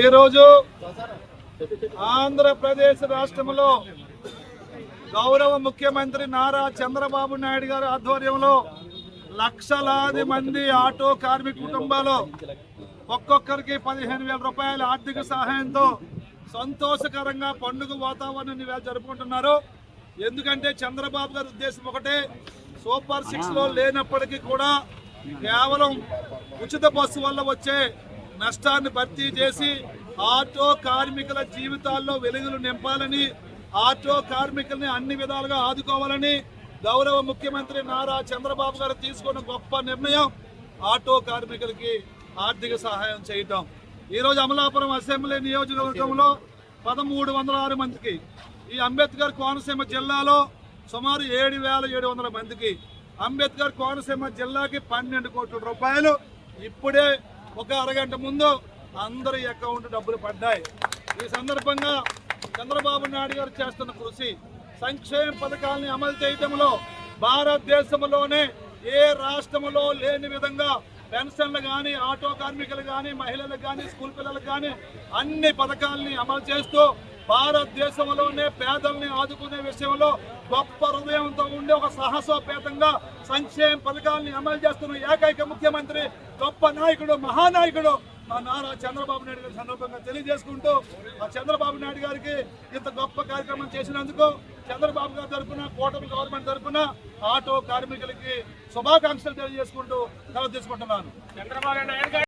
ఈరోజు ఆంధ్రప్రదేశ్ రాష్ట్రంలో గౌరవ ముఖ్యమంత్రి నారా చంద్రబాబు నాయుడు గారి ఆధ్వర్యంలో లక్షలాది మంది ఆటో కార్మిక కుటుంబాలు ఒక్కొక్కరికి పదిహేను వేల రూపాయల ఆర్థిక సహాయంతో సంతోషకరంగా పండుగ వాతావరణాన్ని జరుపుకుంటున్నారు. ఎందుకంటే చంద్రబాబు గారి ఉద్దేశం ఒకటే సూపర్ సిక్స్లో లేనప్పటికీ కూడా కేవలం ఉచిత బస్సు వల్ల వచ్చే నష్టాన్ని భర్తీ చేసి ఆటో కార్మికుల జీవితాల్లో వెలుగులు నింపాలని ఆటో కార్మికుల్ని అన్ని విధాలుగా ఆదుకోవాలని గౌరవ ముఖ్యమంత్రి నారా చంద్రబాబు గారు తీసుకున్న గొప్ప నిర్ణయం ఆటో కార్మికులకి ఆర్థిక సహాయం చేయటం. ఈరోజు అమలాపురం అసెంబ్లీ నియోజకవర్గంలో పదమూడు వందల ఆరు మందికి ఈ అంబేద్కర్ కోనసీమ జిల్లాలో సుమారు ఏడు వేల ఏడు వందల మందికి అంబేద్కర్ కోనసీమ జిల్లాకి పన్నెండు కోట్ల రూపాయలు ఇప్పుడే ఒక అరగంట ముందు అందరి అకౌంట్ డబ్బులు పడ్డాయి. ఈ సందర్భంగా చంద్రబాబు నాయుడు గారు చేస్తున్న కృషి సంక్షేమ పథకాలని అమలు చేయడంలో భారతదేశంలోనే ఏ రాష్ట్రంలో లేని విధంగా పెన్షన్లు కానీ ఆటో కార్మికులు కానీ మహిళలకు కానీ స్కూల్ పిల్లలకు కానీ అన్ని పథకాలని అమలు చేస్తూ భారతదేశంలోనే పేదల్ని ఆదుకునే విషయంలో గొప్ప హృదయంతో ఉండే ఒక సాహసోపేతంగా సంక్షేమ పథకాలని అమలు చేస్తున్న ఏకైక ముఖ్యమంత్రి గొప్ప నాయకుడు మహానాయకుడు మా నారా చంద్రబాబు నాయుడు గారి సందర్భంగా తెలియజేసుకుంటూ ఆ చంద్రబాబు నాయుడు గారికి ఇంత గొప్ప కార్యక్రమం చేసినందుకు చంద్రబాబు గారి తరఫున కూటమి గవర్నమెంట్ తరఫున ఆటో కార్మికులకి శుభాకాంక్షలు తెలియజేసుకుంటూ సెలవు తీసుకుంటున్నాను. చంద్రబాబు